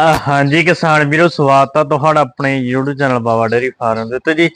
ਅਹ ਹਾਂਜੀ ਕਿਸਾਨ ਵੀਰੋ, ਸਵਾਗਤ ਆ ਤੁਹਾਡਾ ਆਪਣੇ YouTube channel Baba dairy farm ਦੇ ਤੇ ਜੀ,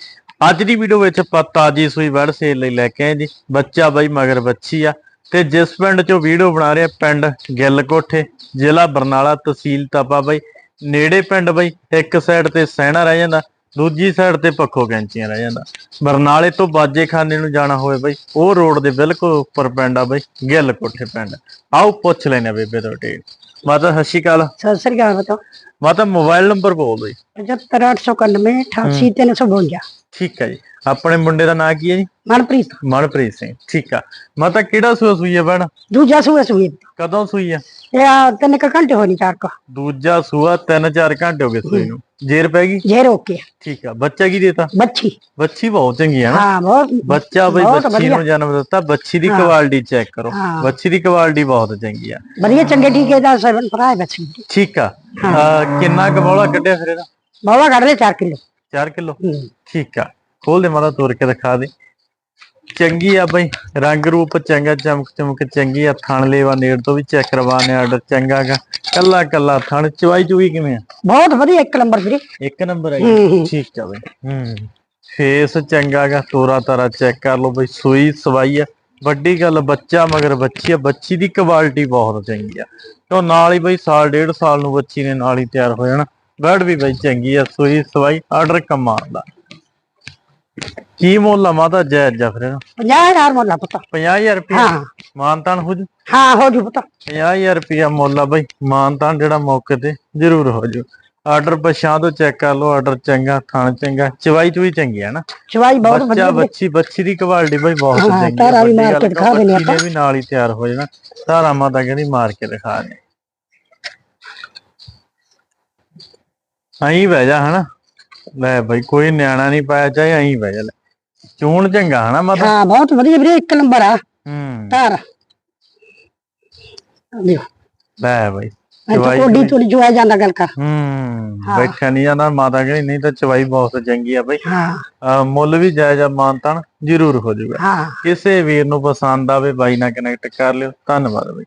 ਅੱਜ ਦੀ ਵੀਡੀਓ ਵਿੱਚ ਆਪਾਂ ਤਾਜੀ ਸੂਈ ਵੜ ਸੇਲ ਲਈ ਲੈ ਕੇ ਆਏ ਜੀ। ਬੱਚਾ ਬਾਈ ਮਗਰ ਬੱਚੀ ਆ। ਤੇ ਜਿਸ ਪਿੰਡ ਚੋਂ ਵੀਡੀਓ ਬਣਾ ਰਹੇ, ਪਿੰਡ ਗਿੱਲ ਕੋਠੇ ਜ਼ਿਲ੍ਹਾ ਬਰਨਾਲਾ ਤਹਿਸੀਲ ਤਪਾ ਬਾਈ। ਨੇੜੇ ਪਿੰਡ ਬਾਈ, ਇੱਕ ਸਾਈਡ ਤੇ ਸਹਿਣਾ ਰਹਿ ਜਾਂਦਾ, ਦੂਜੀ ਸਾਈਡ ਤੇ ਪੱਖੋ ਕੈਂਚੀਆਂ ਰਹਿ ਜਾਂਦਾ। ਬਰਨਾਲੇ ਤੋਂ ਬਾਜੇ ਖਾਨੇ ਨੂੰ ਜਾਣਾ ਹੋਵੇ ਬਾਈ, ਉਹ ਰੋਡ ਦੇ ਬਿਲਕੁਲ ਉੱਪਰ ਪਿੰਡ ਆ ਬਾਈ ਗਿੱਲ ਕੋਠੇ ਪਿੰਡ। ਆਓ ਪੁੱਛ ਲੈਣੇ ਬੇਬੇ ਤੋਂ ਢੇਰ ਮਾਤਾ ਸਤਿ ਸ਼੍ਰੀ ਅਕਾਲ। ਸਤਿ ਸ੍ਰੀ ਅਕਾਲ ਬਤਾਓ ਮਾਤਾ ਮੋਬਾਈਲ ਨੰਬਰ ਬੋਲ ਦਿਓ ਜੀ 75891 88352 ਠੀਕ ਹੈ ਜੀ। ਆਪਣੇ ਮੁੰਡੇ ਦਾ ਨਾਂ ਕੀ ਹੈ ਜੀ? ਮਨਪ੍ਰੀਤ। ਮਨਪ੍ਰੀਤ ਸਿੰਘ ਠੀਕ ਆ। ਮਾਤਾ ਕਿਹੜਾ ਸੂਆ ਸੂਈ ਹੈ ਭੈਣ? ਦੂਜਾ ਸੂਆ ਸੂਈ ਕਦੋਂ ਸੂਈ ਆ? ਇਹ ਆ ਤਿੰਨ ਕੁ ਘੰਟੇ ਹੋਣੀ ਚਾਰ ਕੋ। ਦੂਜਾ ਸੂਆ 3-4 ਘੰਟੇ ਹੋ ਗਏ ਸੂਈ ਨੂੰ। ਜੇਰ ਪੈ ਗਈ? ਜੇ ਰੋਕੇ ਠੀਕ ਆ। ਬੱਚਾ ਕੀ ਦੇਤਾ? ਬੱਚੀ। ਬੱਚੀ ਬਹੁਤ ਚੰਗੀ ਆ ਨਾ। ਹਾਂ ਬਹੁਤ ਬੱਚਾ ਬਈ ਬਹੁਤ ਬੱਚੀ ਵਧੀਆ। ਨੂੰ ਜਨਮ ਦਿੱਤਾ। ਬੱਚੀ ਦੀ ਕੁਆਲਿਟੀ ਚੈੱਕ ਕਰੋ। ਹਾਂ। ਬੱਚੀ ਦੀ ਕੁਆਲਿਟੀ ਬਹੁਤ ਚੰਗੀ ਆ। ਵਧੀਆ ਚੰਗੇ ਠੀਕੇ ਦਾ ਸੈਵਨ ਭਰਾ ਹੈ ਬੱਚੀ। ਠੀਕ ਆ। ਅਹ ਕਿੰਨਾ ਕਬੋਲਾ ਕੱਢਿਆ ਫਿਰ ਇਹਦਾ? ਬਾਵਾ ਕੱਢ ਲੈ 4 ਕਿਲੋ। 4 ਕਿਲੋ? ਠੀਕ ਆ। ਖੋਲ ਦੇ ਮਾਤਾ ਤੋੜ ਕੇ ਦਿਖਾ ਦੇ। ਚੰਗੀ ਆ ਬਈ। ਰੰਗ ਰੂਪ ਚੰਗਾ ਚਮਕ ਚਮਕ ਚੰਗੀ ਆ। ਥਣ ਲੇਵਾ ਨੇੜ ਤੋਂ ਵੀ ਚੈੱਕ ਕਰਵਾਣੇ ਆਰਡਰ ਚੰਗਾ ਗਾ। ਕੱਲਾ ਕੱਲਾ ਥਣ। ਚਵਾਈ ਚੁਈ ਕਿਵੇਂ ਆ? ਬਹੁਤ ਵਧੀਆ ਇੱਕ ਨੰਬਰ ਵੀਰੇ। ਇੱਕ ਨੰਬਰ ਹੂੰ। ਠੀਕ ਆ ਬਈ। ਹੂੰ। ਫੇਸ ਚੰਗਾ ਗਾ। ਤੋਰਾ ਤਾਰਾ ਚੈੱਕ ਕਰ ਲਓ ਬਈ। ਸੂਈ ਸਵਾਈ ਆ। ਵੱਡੀ ਗੱਲ ਬੱਚਾ ਮਗਰ ਬੱਚੀ ਆ। ਬੱਚੀ ਦੀ ਕੁਆਲਿਟੀ ਬਹੁਤ ਚੰਗੀ ਆ। ਤੋਂ ਨਾਲ ਹੀ ਬਈ ਸਾਲ ਡੇਢ ਸਾਲ ਨੂੰ ਬੱਚੀ ਨੇ ਨਾਲ ਹੀ ਤਿਆਰ ਹੋ ਜਾਣਾ। ਬੈਡ ਵੀ ਬਈ ਚੰਗੀ ਆ ਸੂਈ ਸਵਾਈ ਆਰਡਰ ਕਮਾਲ ਦਾ ਕੀ ਮੁੱਲ ਆ ਮਾਤਾ ਜੈ ਜਾ ਫਿਰ ਇਹਦਾ? 50000 ਮੁੱਲਾ ਪੁੱਤ। 50000 ਰੁਪਏ ਹਾਂ। ਮਾਨਤਾਨ ਹੋ ਜੂ? ਹਾਂ ਹੋ ਜੂ ਪੁੱਤ। 50000 ਰੁਪਏ ਮੁੱਲ ਆ ਬਈ। ਮਾਨਤਾਨ ਜਿਹੜਾ ਮੌਕੇ ਤੇ ਜ਼ਰੂਰ ਹੋ ਜੂ। ਆਰਡਰ ਪਛਾਂ ਤੋਂ ਚੈੱਕ ਕਰ ਲਓ ਆਰਡਰ ਚੰਗਾ ਥਾਣ ਚੰਗਾ ਚਵਾਈ ਚੂਈ ਚੰਗੀ ਆ ਨਾ। ਚਵਾਈ ਬਹੁਤ ਬੱਚਾ ਵਧੀਆ। ਵੀਰੇ। ਬੱਚੀ ਬੱਚੀ ਦੀ ਕੁਆਲਿਟੀ ਬਈ ਬਹੁਤ ਹਾਂ, ਚੰਗੀ ਵੀ ਵੱਡੀ ਮਾਰ ਗੱਲ ਕੇ ਦਿਖਾ ਦੇਣੀ ਬੱਚੀ ਨੇ ਵੀ ਨਾਲ ਹੀ ਤਿਆਰ ਹੋ ਜਾਣਾ। ਧਾਰਾ ਮਾਤਾ ਕਹਿੰਦੀ ਮਾਰ ਕੇ ਦਿਖਾ ਦੇ। ਅਹੀਂ ਬਹਿ ਜਾ ਹਨਾ। ਲੈ ਬਈ ਕੋਈ ਨਿਆਣਾ ਨਹੀਂ ਪਾਇਆ ਚਾਹੇ ਅਹੀਂ ਬਹਿ ਜਾ। ਲੈ ਚੂਣ ਚੰਗਾ ਹਨਾ ਮਾਤਾ? ਹਾਂ ਬਹੁਤ ਵਧੀਆ ਵੀਰੇ ਇੱਕ ਨੰਬਰ ਆ। ਹੂੰ। ਧਾਰ। ਲੈ ਬਈ ਚਵਾਈ ਕੋਡੀ ਤੋਂ ਜੁਆ ਜਾਂਦਾ ਗੱਲ ਕਰ। ਹੂੰ ਹਾਂ। ਬੈਠਿਆ ਨਹੀਂ ਜਾਂਦਾ ਮਾਤਾ ਕਹਿੰਦੀ ਨਹੀਂ ਤਾਂ ਚਵਾਈ ਬਹੁਤ ਚੰਗੀ ਆ ਬਈ। ਹਾਂ। ਅਹ ਮੁੱਲ ਵੀ ਜਾਇਜ਼ ਆ ਮਾਨਤਾਨ ਜ਼ਰੂਰ ਹੋ ਜਾਊਗਾ। ਹਾਂ। ਕਿਸੇ ਵੀਰ ਨੂੰ ਪਸੰਦ ਆਵੇ ਬਾਈ ਨਾਲ ਕਨੈਕਟ ਕਰ ਲਿਓ। ਧੰਨਵਾਦ ਬਈ।